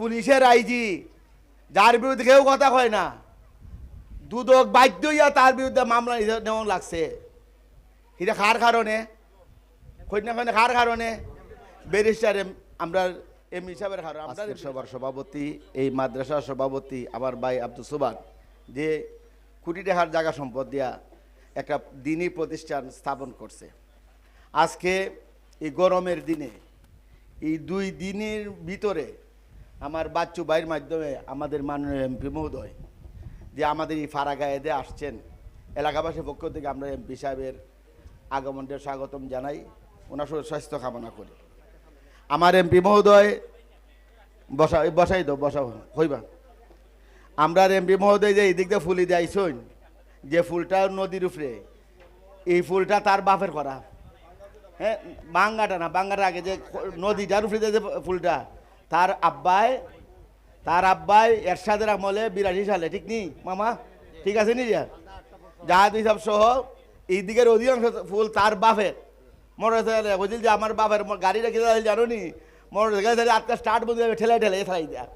পুলিশের আইজি যার বিরুদ্ধে কেউ কথা কয় না। দুদক বাধ্য হইয়া তার বিরুদ্ধে মামলা নেওয়া লাগছে। এটা কার কারণে? খোঁজ না খোঁজ কার কারণে? ব্যারিস্টার আমরা এম হিসাবের কারণে। আমাদের সবার সভাপতি এই মাদ্রাসার সভাপতি আমার ভাই আব্দুল সুবান যে কোটি টাকার জায়গা সম্পদ দিয়া একটা দিনই প্রতিষ্ঠান স্থাপন করছে। আজকে এই গরমের দিনে এই দুই দিনের ভিতরে আমার বাচ্চু ভাইয়ের মাধ্যমে আমাদের মাননীয় এমপি মহোদয় যে আমাদের এই ফারাগায়েদে আসছেন, এলাকাবাসীর পক্ষ থেকে আমরা এমপি সাহেবের আগমনের স্বাগতম জানাই, ওনার শরীর স্বাস্থ্য কামনা করি। আমার এমপি মহোদয়, বসা বসাই দাও, বসা হইবা। আমরা এমপি মহোদয় যে এই দিক দিয়ে ফুলি যাইছই যে ফুলটা নদীর উপরে, এই ফুলটা তার বাপের করা। হ্যাঁ বাঙ্গাটা না বাঙ্গাটা আগে যে নদীটার উপরে যে ফুলটা তার আব্বায় তার আব্বাই এরশাদের আমলে বিরাশি সালে ঠিক নি? মামা, ঠিক আছে নি যা জাহাজ হিসাব সহ, এই দিকের অধিকাংশ ফুল তার বাপের। মোটর বুঝলি যে আমার বাপের মোর গাড়িটা কিনে জানো নি? মোটর সাইকেল আজকে স্টার্ট বন্ধ যাবে ঠেলে ঠেলে ফেলাই দেয়া।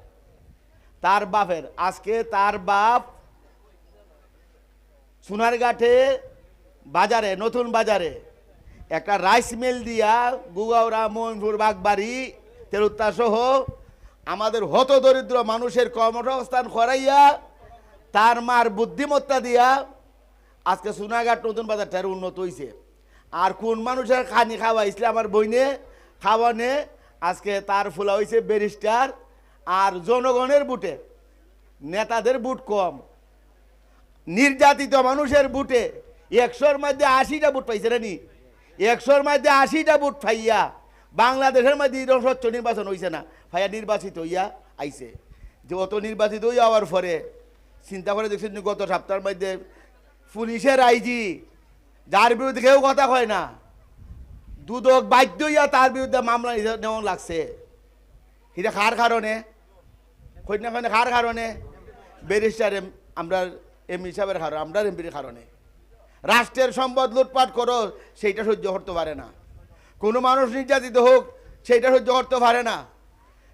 তার বাপের, আজকে তার বাপ সোনারঘাটে বাজারে, নতুন বাজারে, একটা রাইস মিল দিয়া গুগাওরা মোহনপুর বাগবাড়ি তেরুত্তা সহ আমাদের হত দরিদ্র মানুষের কর্মসংস্থান করাইয়া তার মার বুদ্ধিমত্তা দিয়া আজকে সোনাঘাট নতুন বাজারটার উন্নত হয়েছে আর কোন মানুষের খানি খাওয়াইছিল আমার বইনে, খাওয়ানে, আজকে তার ফুলা হয়েছে ব্যারিস্টার আর জনগণের বুটে, নেতাদের বুট কম। নির্যাতিত মানুষের বুটে, একশোর মধ্যে আশিটা বুট পাইছে রে নি? একশোর মধ্যে আশিটা বুট পাইয়া বাংলাদেশের মধ্যে স্বচ্ছ নির্বাচন হইছে না। ভাইয়া নির্বাচিত হইয়া আইছে। যে অত নির্বাচিত হইয়া হওয়ার পরে চিন্তা করে দেখছেন গত সপ্তাহের মধ্যে পুলিশের আইজি, যার বিরুদ্ধে কেউ কথা কয় না, দুদক বাধ্য হইয়া তার বিরুদ্ধে মামলা নেওয়া লাগছে। এটা কার কারণে? খোঁজ না খোঁজ কার কারণে? ব্যারিস্টার এম- আমরা এম হিসাবের কারণে, আমরা এমপির কারণে। রাষ্ট্রের সম্পদ লুটপাট করো, সেইটা সহ্য করতে পারে না। কোনো মানুষ নির্যাতিত হোক সেইটা সহ্য করতে পারে না।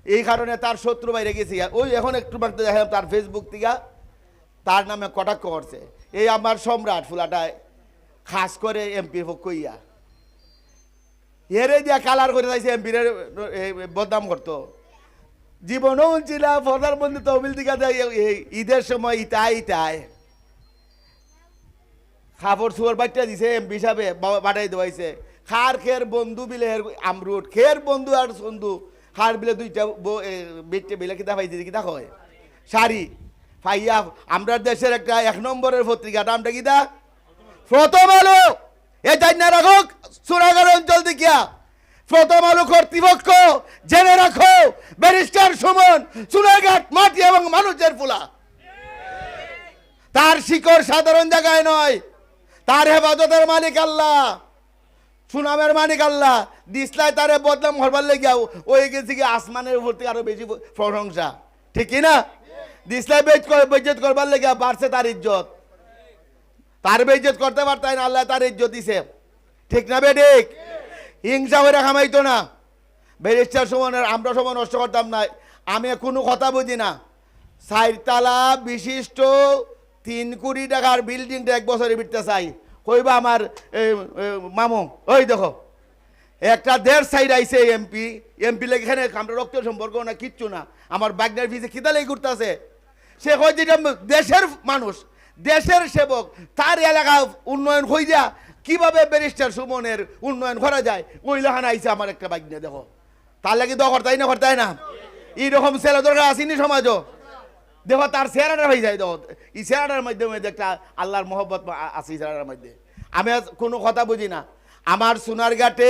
এই কারণে তার শত্রু বাইরে গেছি। ওই এখন একটু মাত্র দেখলাম তার ফেসবুক থেকে তার নামে কটাক্ষ করছে। এই আমার সম্রাট ফুলাটায়, খাস করে এমপির পক্ষ ইয়া এরে দিয়া কালার করে যাইছে এমপির বদনাম করতো। জীবনও ছিল প্রধানমন্ত্রী তহবিল দিকে দেয় এই ঈদের সময় ইটাই ইটাই খাবার সুয়ার বাচ্চা দিছে, এমপি সাহেবে বাটাই দেওয়াইছে। খার খের বন্ধু বিলে হের আমরুট, খের বন্ধু আর বন্ধু খার বিলে দুইটা বেটে বিলে কিতা পাইছে কিতা হয় শাড়ি। ফাইয়া, আমরা দেশের একটা এক নম্বরের পত্রিকা নামটা কিতা? প্রথম আলো। এ জানি না রাখো, সুরাগার অঞ্চল দেখিয়া। প্রথম আলো কর্তৃপক্ষ, জেনে রাখো, ব্যারিস্টার সুমন, সুরাঘাট মাটি এবং মানুষের ফুলা। তার শিকড় সাধারণ জায়গায় নয়, তার হেফাজতের মালিক আল্লাহ। সুনামের মালিক আল্লাহ দিসলাই তারে বদনাম হরবার লেগে ওই গেছে কি আসমানের উপর থেকে আরও বেশি প্রশংসা। ঠিক কি না? দিসলাই বেজ বেজত করবার লেগে বাড়ছে তার ইজ্জত। তার বেজত করতে পারতাই না, আল্লাহ তার ইজ্জত দিছে। ঠিক না বে ঠিক? হিংসা করে খামাইতো না। ব্যারিস্টার সমানের আমরা সমান নষ্ট করতাম না। আমি কোনো কথা বুঝি না। চারতলা বিশিষ্ট তিন কোটি টাকার বিল্ডিংটা এক বছরে বিটতে চাই। কইবা আমার মামু, ওই দেখো। একটা দেড় সাইড আইছে এমপি এমপি লেগে এখানে আমরা রক্ত সম্পর্ক না, কিচ্ছু না। আমার বাগনার ভিজে খিদা লেগে ঘুরতেছে। সে কয় যেটা দেশের মানুষ, দেশের সেবক, তার এলাকা উন্নয়ন হয়ে যা কীভাবে ব্যারিস্টার সুমনের উন্নয়ন করা যায়? ওই লেখান আইছে আমার একটা বাগনে, দেখো। তার লাগে তো করতাই না করতাই না? এইরকম ছেলে দরকার আসেনি সমাজও? দেখো, তার চেহারাটা হয়ে যায়, দেখো। এই চেহারাটার মাধ্যমে একটা আল্লাহর মহব্বত আছে চেহারাটার মধ্যে। আমি কোনো কথা বুঝি না। আমার সোনারঘাটে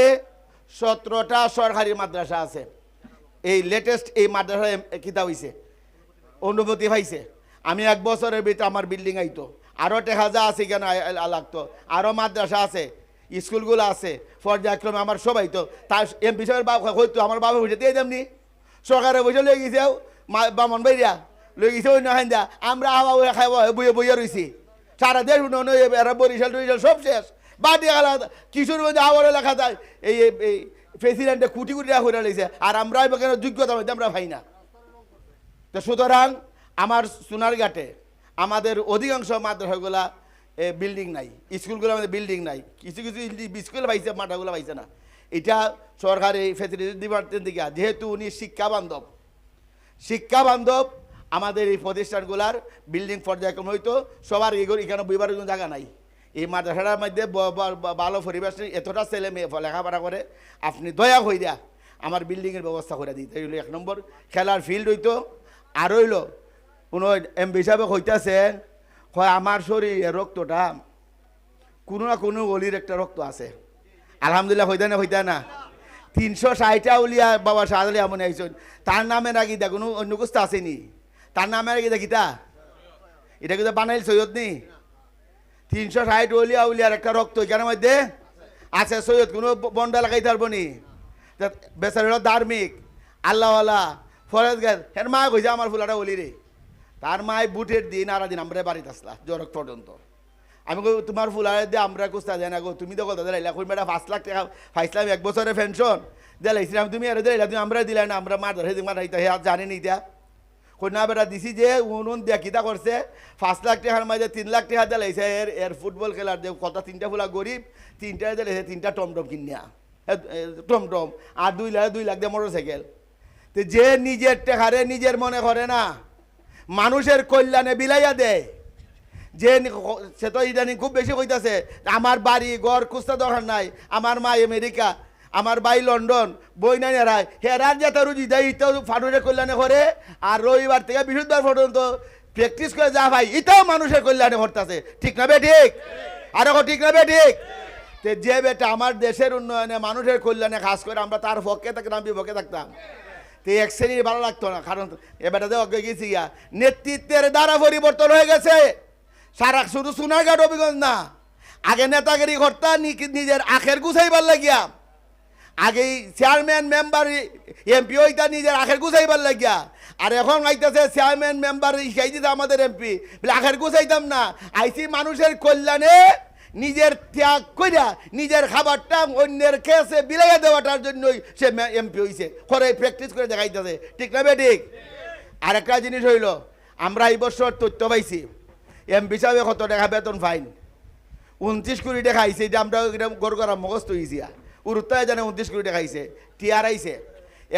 সতেরোটা সরকারি মাদ্রাসা আছে। এই লেটেস্ট এই মাদ্রাসায় কিতা হয়েছে অনুমতি পাইছে। আমি এক বছরের ভিতরে আমার বিল্ডিং আইতো। আরও টেকাজা আছে কেন লাগতো? আরও মাদ্রাসা আছে, স্কুলগুলো আছে, পর্যায়ক্রমে আমার সবাই তো তার এম বিষয়ের বাবা হয়তো আমার বাবা বুঝে দিয়ে দেমনি সরকারে বুঝে লয়ে গেছে বামন বাইরিয়া লয়ে গেছে নহেন দা আমরা হাওয়া খাওয়া বইয়ে বইয়ে রয়েছি সারা দেশ উন্নয়ন এরা বরিশাল টরিশাল সব শেষ। বাদ গেল কিশোরগঞ্জে আবার লেখা যায়। এই এই প্রেসিডেন্টে কোটি কোটি টাকা করে লেগেছে। আর আমরা কেন যোগ্যতা মধ্যে আমরা ভাই না। তো সুতরাং আমার সোনারঘাটে আমাদের অধিকাংশ মাদ্রাসাগুলা বিল্ডিং নাই। স্কুলগুলো আমাদের বিল্ডিং নাই। কিছু কিছু স্কুল পাইছে, মাঠাগুলো পাইছে না। এটা সরকারি ফেসিলিটি ডিপার্টমেন্ট থেকে, যেহেতু উনি শিক্ষা বান্ধব। শিক্ষা বান্ধব আমাদের এই প্রতিষ্ঠানগুলার বিল্ডিং পর্যায়ক্রম হইতো, সবার এগুলো এখানে বইবার কোনো জায়গা নাই। এই মাদ্রাসাটার মধ্যে ভালো পরিবেশ এতটা ছেলে মেয়ে লেখাপড়া করে, আপনি দয়া হইয়া আমার বিল্ডিংয়ের ব্যবস্থা করে দিতে। হইল এক নম্বর। খেলার ফিল্ড হইতো, আর হইল, কোনো বি হিসাবে হইতাছে হয় আমার শরীরে রক্তটা, কোনো না কোনো অলির একটা রক্ত আছে। আলহামদুলিল্লাহ, হইতে না হইতে না। তিনশো ষাটটা উলিয়া বাবা শাহজালি এমন আইসন তার নামে নাকি দা কোনো অন্য কুস্তা আসেনি। তার নামে নাকি দেখিতা এটা কিন্তু বানাইল সৈয়দ নি? তিনশো ষাট উলিয়া উলিয়ার একটা রক্ত, এখানের মধ্যে আছে সৈয়দ, কোনো বন্ডা লাগাইতে পারব নি? বেচার হলো ধার্মিক, আল্লাহওয়ালা ফরেজ গেল হের মা কইছে আমার ফুলাটা বলি রে। তার মায় বুটের দিন আর দিন আমরা বাড়িতে আসলা জরক পর্যন্ত। আমি কই, তোমার ফুলারে দিয়ে আমরা কুস্তা দেয় না গো। তুমি তো কথা দিলাইলা কই, বেটা পাঁচ লাখ টাকা পাইছিলাম, এক বছরের পেনশন দিলাইছিলাম তুমি, আর দিলাইলা তুমি আমরা দিলাই না, আমরা মার ধরে মার হে জানি নি ইতা না বেটা দিছি যে উনুন দিয়া কিতা করছে, পাঁচ লাখ টাকার মাঝে তিন লাখ টাকা দিলাইছে এর এর ফুটবল খেলার যে কথা, তিনটা ফুলা গরিব, তিনটা দিলাইছে তিনটা টমটম কিনিয়া। টমটম, আর দুই লাখ দুই লাখ দিয়ে মোটর সাইকেল তো যে নিজের টেকারে নিজের মনে করে না, মানুষের কল্যাণে বিলাইয়া দেয়। যে সে তো ইদানিং খুব বেশি কইতাছে, আমার বাড়ি, ঘর খুঁজতে দরকার নাই, আমার মা আমেরিকা আমার ভাই লন্ডন, বই নাই হেরায় হেরার যে তার রুজি দেয় ইতাও ফাটুরের কল্যাণে করে, আর রবিবার থেকে বৃহস্পতিবার পর্যন্ত প্র্যাকটিস করে যা ভাই, ইতাও মানুষের কল্যাণে করতেছে ঠিক না ঠিক? আর ঠিক না ঠিক? তে যে বেটা আমার দেশের উন্নয়নে মানুষের কল্যাণে কাজ করে, আমরা তার পক্ষে থাকতাম বিপক্ষে থাকতাম। তো এক শ্রেণির ভালো লাগতো না, কারণ এ বেটাতে অজ্ঞ গেছি গিয়া। নেতৃত্বের দ্বারা পরিবর্তন হয়ে গেছে। সারা শুধু সোনারঘাট অভিগঞ্জ না। আগে নেতাগিরি করতা, নি- নিজের আখের গুছাইবার লাগিয়া আগে চেয়ারম্যান মেম্বার এমপি ওইটা নিজের আখের গুছাইবার লাগিয়া আর এখন আইতেছে চেয়ারম্যান মেম্বার শিখাই দিতে আমাদের এমপি বলে আখের গুছাইতাম না আইসি মানুষের কল্যাণে নিজের ত্যাগ কইরা নিজের খাবারটা অন্যের খেয়েছে বিলাইয়া দেওয়াটার জন্যই সে এমপি হইছে করে প্র্যাকটিস করে দেখাইতেছে ঠিক না বে ঠিক আর একটা জিনিস হইল আমরা এই বছর তথ্য পাইছি এমপি সাহেবে কত টাকা বেতন ফাইন উনত্রিশ কোটি টাকা আইছে এটা আমরা গড় করা মগস্ত হয়েছি উরুত্তায় জানে উনত্রিশ কোটি টাকা আইছে টিয়ার আইছে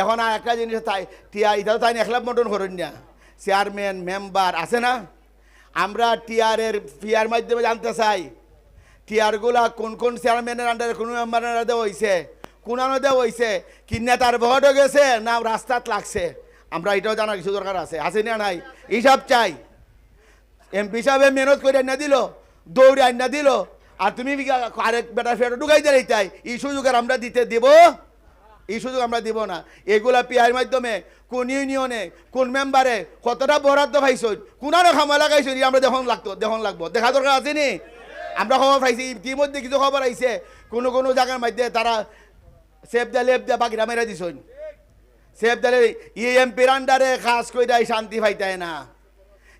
এখন আর একটা জিনিস তাই টিয়ার এটাও তাই এক লাখ মটন করেন না চেয়ারম্যান মেম্বার আছে না? আমরা টিয়ারের পিয়ার মাধ্যমে জানতে চাই, টিয়ারগুলা কোন কোন চেয়ারম্যানের আন্ডারে কোন মেম্বারের আন্ডারে হয়েছে কোন আনো দেওয়া হয়েছে কি নেতার ভোটও গেছে না রাস্তাত লাগছে? আমরা এটাও জানার কিছু দরকার আছে আছে না নাই? হিসাব চাই। এমপি সাহেব মেহনত করে আন্না দিল, দৌড়ে আন্না দিল আর তুমি আরেক বেটা ফেরত ঢুকাই দিলে তাই। এই সুযোগ আমরা দিতে দেব। এই সুযোগ আমরা দিব না। এগুলা পিআইয়ের মাধ্যমে, কোন ইউনিয়নে কোন মেম্বারে কতটা বরাদ্দ পাইছ কোনারও খামা লাগাইছ আমরা দেখুন লাগতো, দেখুন লাগবো। দেখা দরকার আছে নি? আমরা খবর পাইছি, ইতিমধ্যে কিছু খবর আইছে। কোনো কোনো জায়গার মধ্যে তারা সেফ দা লেফ দা বাকিরা মেরে দিছ সেফ দালে ইএমপির আন্ডারে কাজ কইরাই শান্তি পাইতায় না।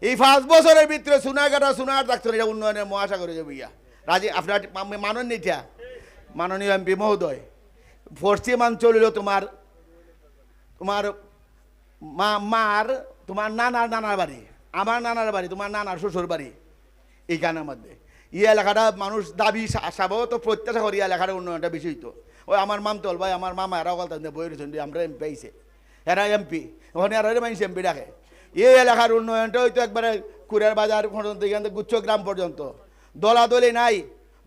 এই পাঁচ বছরের ভিতরে সোনারঘাটা সোনার ডাক্তার এটা উন্নয়নের মহাশা করে যাবে ইয়া। রাজি, আপনার মানন নিটা মাননীয় এমপি মহোদয় পশ্চিমাঞ্চল হলো তোমার তোমার মা, মার, তোমার নানার নানার বাড়ি, আমার নানার বাড়ি, তোমার নানার শ্বশুর বাড়ি এইখানের মধ্যে। এই এলাকাটা মানুষ দাবি স্বভাবত প্রত্যাশা করি এলাকার উন্নয়নটা বেশি হইতো। ওই আমার মামতল ভাই, আমার মামা এরাও যে বই রয়েছেন আমরা এমপি আইছে। এরা এমপি ওখানে আর মানুষ এমপি ডাকে। এই এলাকার উন্নয়নটা হইতো একবারে কুড়িয়ার বাজার পর্যন্ত গুচ্ছ গ্রাম পর্যন্ত। দলাদলি নাই।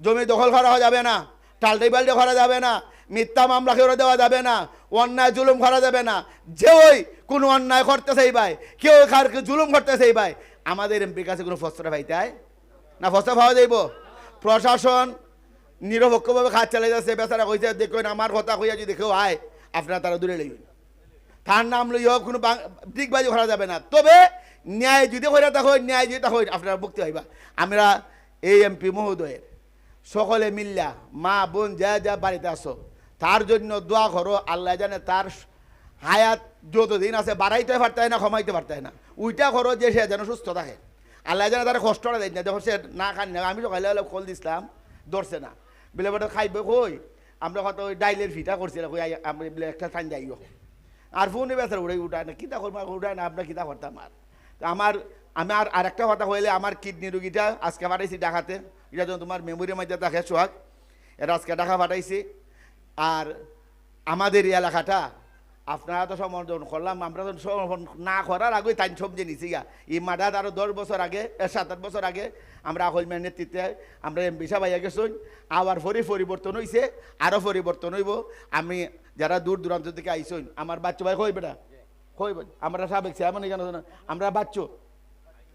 জমি দখল করা যাবে না টালটি বাল্টি করা যাবে না, মিথ্যা মামলা করে দেওয়া যাবে না, অন্যায় জুলুম করা যাবে না। যে ওই কোনো অন্যায় করতে চাই ভাই, কেউ কার জুলুম করতে চাই ভাই। আমাদের এমপির কাছে কোনো ফসরা পাইতে না ফসরা পাওয়া যাইব? প্রশাসন নিরপেক্ষভাবে খাত চালাই যাচ্ছে, বেচারা কইছে দেখুন আমার কথা কইয়া যদি কেউ আয়, আপনারা তারা দূরে লাগবেন তার নাম লই হোক কোনো দিকবাজি করা যাবে না। তবে ন্যায় যদি হইরা তা ন্যায় যদি তা আপনারা মুক্তি হইবা আমরা এই এমপি মহোদয়ের। সকলে মিল্লা মা, বোন, যা যা বাড়িতে আসো তার জন্য দোয়া করো, আল্লাহ জানে তার হায়াত যতদিন আছে, বাড়াইতে পারতে না, কমাইতে পারতে না। উইটা করো যে সে যেন সুস্থ থাকে। আল্লাহ জানে তার কষ্টটা দেয় না, যখন সে না খান না, আমি সকালে হলে খোল দিছিলাম, ধরছে না। বিলে বেটা খাইবে কই? আমরা কত ওই ডাইলের ফিটা করছিলাম, কই আমি বলে একটা ঠান্ডা আইও। আর ফোনে বেচার উড়াই উঠায় না, কিতা করব উঠায় না আপনার কিতা করতাম আর। আমার আমি আর আরেকটা কথা হইলে আমার কিডনি রুগীটা আজকে পাঠাইছি ডাকাতে এটা যেন তোমার মেমোরির মধ্যে থাকে, সোহাগ। এটা আজকে ডাকা পাঠাইছি। আর আমাদের এলাকাটা, আপনারা তো সমর্থন করলাম, আমরা তো সমর্থন না করার আগে তাই সব জেনেছি গা। এই মাঠাত আরও দশ বছর আগে সাত আট বছর আগে আমরা আহলমের নেতৃত্বে আমরা এম বিশা ভাইয়া গেছুন আবার ফরি পরিবর্তন হয়েছে আরও পরিবর্তন হইব। আমি যারা দূর দূরান্ত থেকে আইসুন আমার বাচ্চা ভাই কই বেটা কই? আমরা সাবেক এমন কেন আমরা বাচ্চু।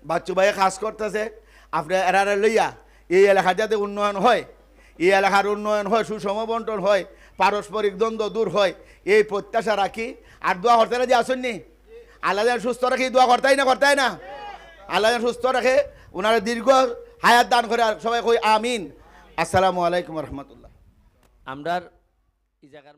বাচ্চু ভাই কাজ করতেছে আপনার এরা লইয়া এই এলাকা যাতে উন্নয়ন হয়, এই এলাকার উন্নয়ন হয় সুষম বন্টন হয়, পারস্পরিক দ্বন্দ্ব দূর হয়, এই প্রত্যাশা রাখি। আর দোয়া করতে যে আসেননি আল্লাহ সুস্থ রাখি দোয়া করতাই না করতাই না? আল্লাহ সুস্থ রাখে ওনারা দীর্ঘ হায়াত দান করে সবাই কই আমিন। আসসালামু আলাইকুম রহমতুল্লাহ। আমরা এই জায়গার